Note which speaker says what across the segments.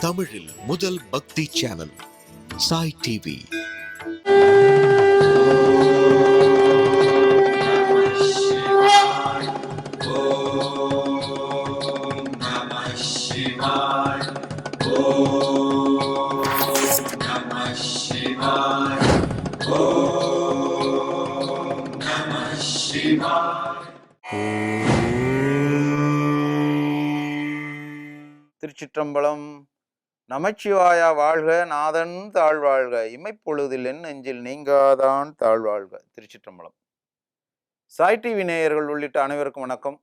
Speaker 1: தமிழில் முதல் பக்தி சேனல் சாய் டிவி.
Speaker 2: திருச்சிற்றம்பலம் நமச்சிவாயா வாழ்க நாதன் தாழ்வாழ்க. இமைப்பொழுதில் என் நெஞ்சில் நீங்காதான் தாழ்வாழ்க. திருச்சிற்றம்பலம். சாய் டிவி நேயர்கள் உள்ளிட்ட அனைவருக்கும் வணக்கம்.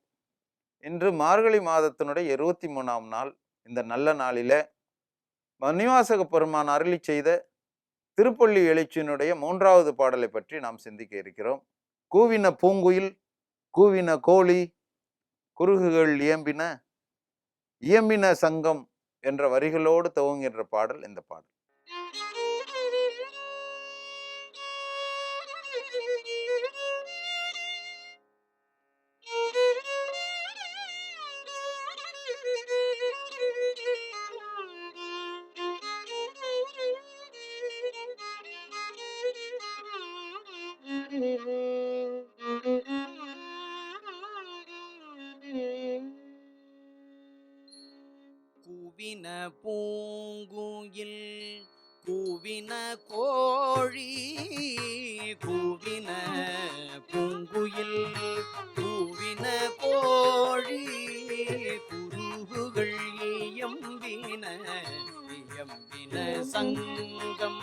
Speaker 2: இன்று மார்கழி மாதத்தினுடைய இருபத்தி மூணாம் நாள். இந்த நல்ல நாளில மணிவாசக பெருமான் அருளி செய்த திருப்பள்ளி எழுச்சியினுடைய மூன்றாவது பாடலை பற்றி நாம் சிந்திக்க இருக்கிறோம். கூவின பூங்குயில் கூவின கோழி குருகுகள் இயம்பின இயம்பின சங்கம் என்ற வரிகளோடு துவங்குகின்ற பாடல் இந்த பாடல்.
Speaker 3: கூவின பூங்குயில் கூவின கோழி கூவின பூங்குயில் கூவின கோழி குருகுகள் எம்பின எம்பின சங்கம்.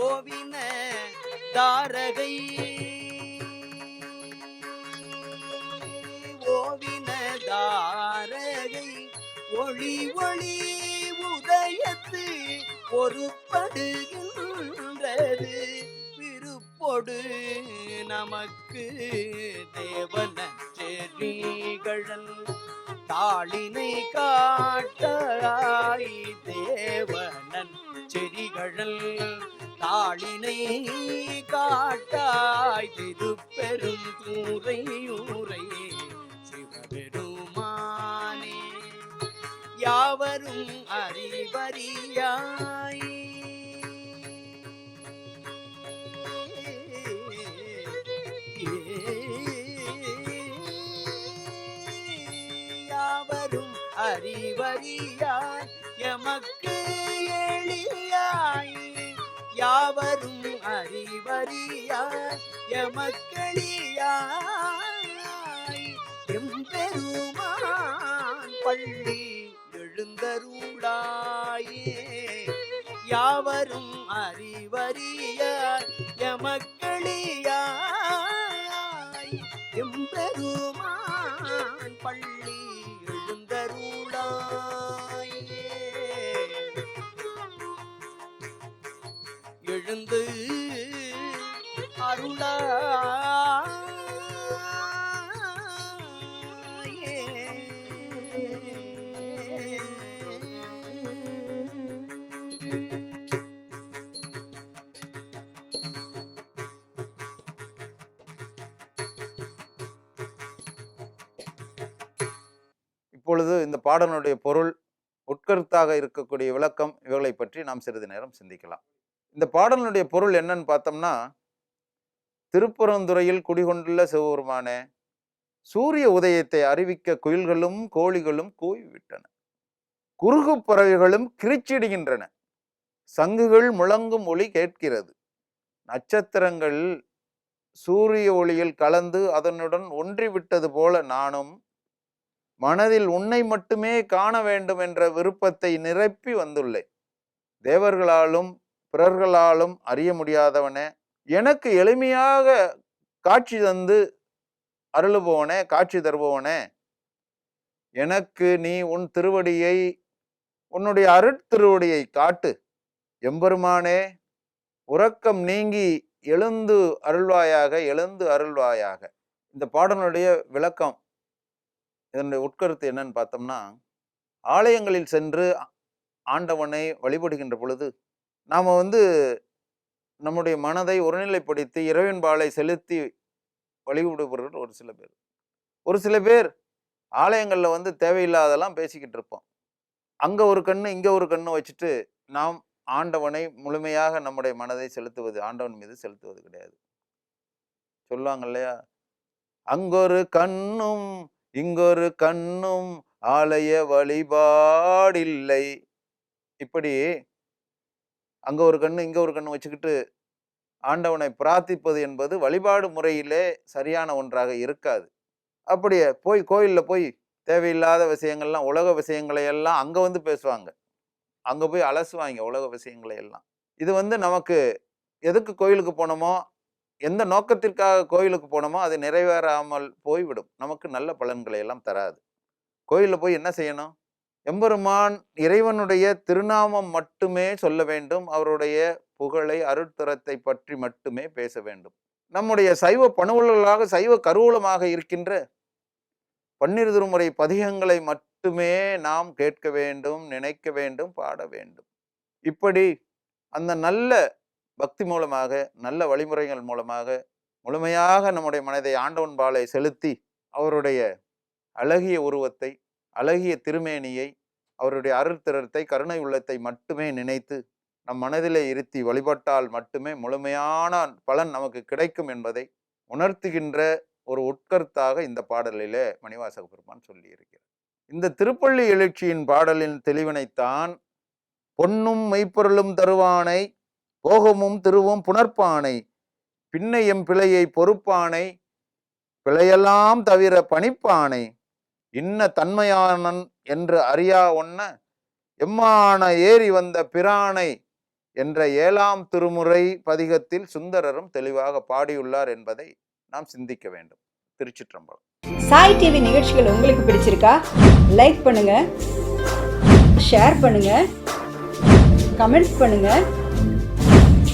Speaker 3: ஓவின தாரகை. ஓவின தாரகை ஒளி ஒளி உதயத்து பொறுப்படுகின்றது விருப்பொடு நமக்கு தேவன செறிகழல் தாளினை காட்டாய் தேவன் செறிகழல் தாளினை காட்டாய் திரு பெரும் தூரையூரை சிவபெருமானே. யாவரும் அறிவறியாய் அறிவறியாய் எமக்கு எளியாய். யாவரும் அறிவறியாய் எமக்களியாய் எம்பெருமான் பள்ளி எழுந்தருளாயே. யாவரும் அறிவறியாய் எமக்களியாய் எம்பெருமான் பள்ளி எழுந்தருளாய்.
Speaker 2: இப்பொழுது இந்த பாடலுடைய பொருள் உட்கருத்தாக இருக்கக்கூடிய விளக்கம் இவைகளை பற்றி நாம் சிறிது நேரம் சிந்திக்கலாம். இந்த பாடலுடைய பொருள் என்னன்னு பார்த்தோம்னா திருப்புறந்துறையில் குடிகொண்டுள்ள சிவபெருமானே சூரிய உதயத்தை அறிவிக்க குயில்களும் கோழிகளும் கூவிவிட்டன குறுகு பறவைகளும் கிரிச்சிடுகின்றன. சங்குகள் முழங்கும் ஒளி கேட்கிறது. நட்சத்திரங்கள் சூரிய ஒளியில் கலந்து அதனுடன் ஒன்றிவிட்டது போல நானும் மனதில் உன்னை மட்டுமே காண வேண்டும் என்ற விருப்பத்தை நிரப்பி வந்துள்ளேன் தேவர்களாலும் பிறர்களாலும் அறிய முடியாதவனே எனக்கு எளிமையாக காட்சி தந்து அருளுபவனே காட்சி தருபவனே. எனக்கு நீ உன் திருவடியை உன்னுடைய அருட்திருவடியை காட்டு. எம்பெருமானே உறக்கம் நீங்கி எழுந்து அருள்வாயாக எழுந்து அருள்வாயாக. இந்த பாடலுடைய விளக்கம் இதனுடைய உட்கருத்து என்னன்னு பார்த்தோம்னா ஆலயங்களில் சென்று ஆண்டவனை வழிபடுகின்ற பொழுது நாம் வந்து நம்முடைய மனதை ஒருநிலைப்படுத்தி இறைவன் பாலை செலுத்தி வழிபடுபவர்கள் ஒரு சில பேர். ஒரு சில பேர் ஆலயங்களில் வந்து தேவையில்லாதெல்லாம் பேசிக்கிட்டு இருப்போம். அங்கே ஒரு கண்ணு இங்கே ஒரு கண்ணு வச்சுட்டு நாம் ஆண்டவனை முழுமையாக நம்முடைய மனதை செலுத்துவது ஆண்டவன் மீது செலுத்துவது கிடையாது. சொல்லுவாங்க இல்லையா? அங்கொரு கண்ணும் இங்கொரு கண்ணும் ஆலய வழிபாடில்லை. இப்படி அங்க ஒரு கண்ணு இங்க ஒரு கண்ணு வச்சுக்கிட்டு ஆண்டவனை பிரார்த்திப்பது என்பது வழிபாடு முறையிலே சரியான ஒன்றாக இருக்காது. அப்படியே போய் கோயிலில் போய் தேவையில்லாத விஷயங்கள்லாம் உலக விஷயங்களையெல்லாம் அங்கே வந்து பேசுவாங்க. அங்கே போய் அலசுவாங்க உலக விஷயங்களை எல்லாம். இது வந்து நமக்கு எதுக்கு கோயிலுக்கு போனோமோ எந்த நோக்கத்திற்காக கோயிலுக்கு போனோமோ அது நிறைவேறாமல் போய்விடும். நமக்கு நல்ல பலன்களை எல்லாம் தராது. கோயிலில் போய் என்ன செய்யணும்? எம்பெருமான் இறைவனுடைய திருநாமம் மட்டுமே சொல்ல வேண்டும். அவருடைய புகழை அருட்தரத்தை பற்றி மட்டுமே பேச வேண்டும். நம்முடைய சைவ பணுவல்களாக சைவ கருவூலமாக இருக்கின்ற பன்னிரு திருமுறை பதிகங்களை மட்டுமே நாம் கேட்க வேண்டும் நினைக்க வேண்டும் பாட வேண்டும். இப்படி அந்த நல்ல பக்தி மூலமாக நல்ல வழிமுறைகள் மூலமாக முழுமையாக நம்முடைய மனதை ஆண்டவன் பாலை செலுத்தி அவருடைய அழகிய உருவத்தை அழகிய திருமேனியை அவருடைய அருத்திரத்தை கருணை உள்ளத்தை மட்டுமே நினைத்து நம் மனதிலே இருத்தி வழிபட்டால் மட்டுமே முழுமையான பலன் நமக்கு கிடைக்கும் என்பதை உணர்த்துகின்ற ஒரு உட்கருத்தாக இந்த பாடலிலே மணிவாசக பெருமான் சொல்லியிருக்கிறார். இந்த திருப்பள்ளி எழுச்சியின் பாடலின் தெளிவினைத்தான் பொன்னும் மெய்ப்பொருளும் தருவானை போகமும் திருவும் புணர்ப்பானை பின்னையும் பிழையை பொறுப்பானை பிழையெல்லாம் தவிர பணிப்பானை. இன்ன தன்மையானன் என்று அறியா ஒன்ன எம்மான ஏறி வந்த பிரானை என்ற ஏழாம் திருமுறை பதிகத்தில் சுந்தரரும் தெளிவாக பாடியுள்ளார் என்பதை நாம் சிந்திக்க வேண்டும். திருச்சிற்றம்பலம்.
Speaker 4: சாய் டிவி நிகழ்ச்சிகள் உங்களுக்கு பிடிச்சிருக்கா? லைக் பண்ணுங்க ஷேர் பண்ணுங்க கமெண்ட்ஸ் பண்ணுங்க.